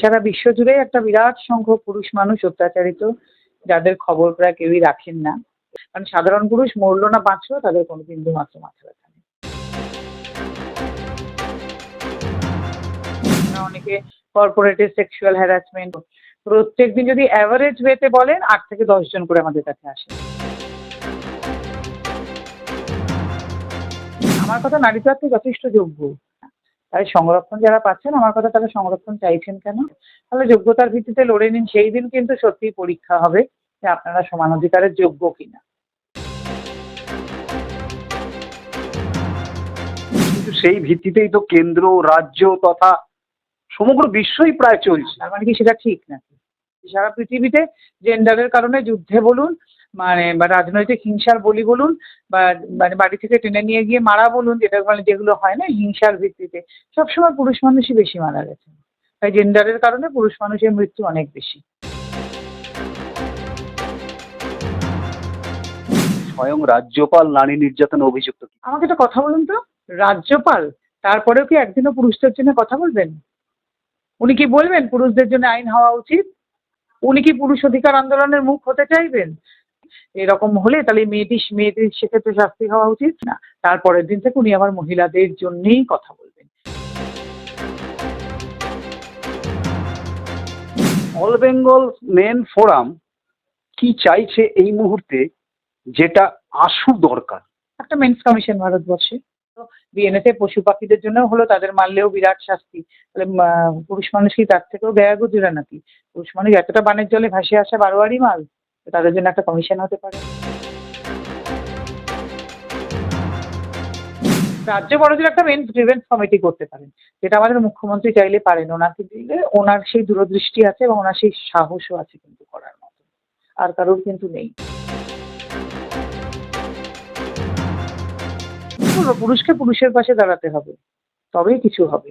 সারা বিশ্ব জুড়ে একটা বিরাট সংখ্যক পুরুষ মানুষ অত্যাচারিত, যাদের খবর প্রায় কেউই রাখেন না। কারণ সাধারণ পুরুষ মরলো না বাঁচলো তাদের কোনো বিন্দু মাত্র মাথা ব্যথা অনেকে কর্পোরেটের সেক্সুয়াল হ্যারাসমেন্ট প্রত্যেকদিন যদি অ্যাভারেজ ওয়েতে বলেন, আট থেকে দশ জন করে আমাদের কাছে আসে। আমার কথা নারী তো যথেষ্ট যোগ্য। তাই সংরক্ষণ যারা পাচ্ছেন আমার কথা তারা সংরক্ষণ চাইছেন কেন? তাহলে যোগ্যতার ভিত্তিতে লড়ে নিন সেই দিন কিন্তু সত্যিই পরীক্ষা হবে যে আপনারা সমান অধিকারের যোগ্য কিনা। কিন্তু সেই ভিত্তিতেই তো কেন্দ্র রাজ্য তথা সমগ্র বিশ্বই প্রায় চলছে। তার মানে কি সেটা ঠিক নাকি? সারা পৃথিবীতে জেন্ডারের কারণে যুদ্ধে বলুন মানে বা রাজনৈতিক হিংসার বলি বলুন বা মানে বাড়ি থেকে টেনে নিয়ে গিয়ে মারা বলুন যেটা মানে যেগুলো হয় না হিংসার ভিত্তিতে সবসময় পুরুষ মানুষই বেশি মারা গেছে। তাই জেন্ডারের কারণে পুরুষ মানুষের মৃত্যু অনেক বেশি। স্বয়ং রাজ্যপাল নারী নির্যাতন অভিযুক্ত আমাকে একটা কথা বলুন তো। রাজ্যপাল তারপরেও কি একদিনও পুরুষদের জন্য কথা বলবেন? উনি কি বলবেন পুরুষদের জন্য আইন হওয়া উচিত? উনি কি পুরুষ অধিকার আন্দোলনের মুখ হতে চাইবেন? এরকম হলে তাহলে মেয়েটি মেয়েটির সেক্ষেত্রে শাস্তি হওয়া উচিত না। তারপরের দিন থেকে উনি আবার মহিলাদের জন্যেই কথা বলবেন। অল বেঙ্গল মেন ফোরাম কি চাইছে এই মুহূর্তে যেটা আশু দরকার? একটা মেন্স কমিশন ভারতবর্ষে। বিএনএতে পশু পাখিদের জন্য হলো তাদের মারলেও বিরাট শাস্তি। তাহলে পুরুষ মানুষ কি তার থেকেও ব্যয় গুজরা নাকি? পুরুষ মানুষ এতটা বানের জলে ভাসে আসা বারোয়ারি মাল? তাদের জন্য একটা কমিশন হতে পারে। রাজ্য বড়জোর একটা মেন প্রিভেন্ট কমিটি করতে পারেন, যেটা আমাদের মুখ্যমন্ত্রী চাইলে পারেন। ওনাকে দিলে ওনার সেই দূরদৃষ্টি আছে এবং ওনার সেই সাহসও আছে কিন্তু করার মতো। আর কারোর কিন্তু নেই। পুরুষকে পুরুষের পাশে দাঁড়াতে হবে, তবেই কিছু হবে।